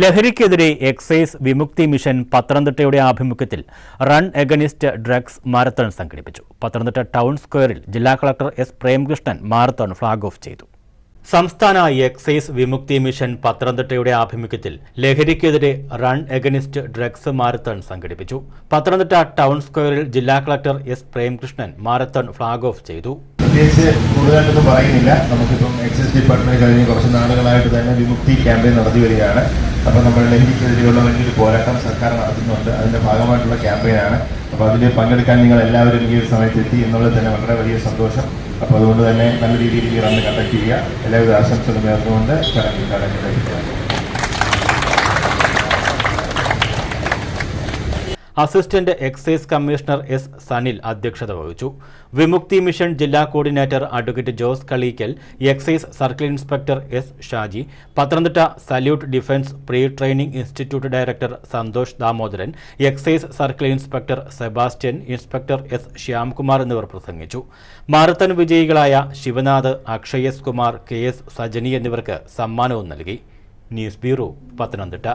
ലഹരിക്കെതിരെ എക്സൈസ് വിമുക്തി മിഷൻ പത്തനംതിട്ടയുടെ ആഭിമുഖ്യത്തിൽ run against drugs marathon സംഘടിപ്പിച്ചു. പത്തനംതിട്ട ടൗൺ സ്ക്വയറിൽ ജില്ലാ collector S Premkrishnan marathon flag off ചെയ്തു. സംസ്ഥാന എക്സൈസ് വിമുക്തി മിഷൻ പത്തനംതിട്ടയുടെ ആഭിമുഖ്യത്തിൽ ലഹരിക്കെതിരെ റൺ എഗനിസ്റ്റ് ഡ്രഗ്സ് മാരത്തൺ സംഘടിപ്പിച്ചു. പത്തനംതിട്ട ടൗൺ സ്ക്വയറിൽ ജില്ലാ collector S Premkrishnan marathon flag off ചെയ്തു. പ്രത്യേകിച്ച് കൂടുതലായിട്ടൊന്നും പറയുന്നില്ല. നമുക്കിപ്പം എക്സൈസ് ഡിപ്പാർട്ട്മെന്റ് കഴിഞ്ഞ് കുറച്ച് നാളുകളായിട്ട് തന്നെ വിമുക്തി ക്യാമ്പയിൻ നടത്തി വരികയാണ്. അപ്പോൾ നമ്മൾ ലഹരിക്കെതിരെയുള്ള വലിയൊരു പോരാട്ടം സർക്കാർ നടത്തുന്നുണ്ട്. അതിന്റെ ഭാഗമായിട്ടുള്ള ക്യാമ്പയിനാണ്. അപ്പോൾ അതിൽ പങ്കെടുക്കാൻ നിങ്ങൾ എല്ലാവരും ഈ ഒരു സമയത്ത് എത്തി എന്നുള്ളത് തന്നെ വളരെ വലിയ സന്തോഷം. അപ്പോൾ അതുകൊണ്ട് തന്നെ നല്ല രീതിയിൽ ഈ റണ്ണ് കണ്ടക്ട് ചെയ്യുക. എല്ലാവിധ ആശംസകളും നേർന്നുകൊണ്ട് ചടങ്ങിൽ ചടങ്ങിലേക്ക് assistant excise commissioner S Sanil അധ്യക്ഷത വഹിച്ചു. വിമുക്തി മിഷൻ ജില്ലാ coordinator advocate Jose Kaleekkal excise circle inspector S Shaji Pathanamthitta salute defence pre training institute director Santhosh Damodaran excise circle inspector Sebastian inspector S Shyamkumar എന്നിവർ പ്രസംഗിച്ചു. Marathon വിജയികളായ Sivanath Akshay S Kumar K S Sajani എന്നിവർക്ക് സമ്മാനവും നൽകി. News bureau Pathanamthitta.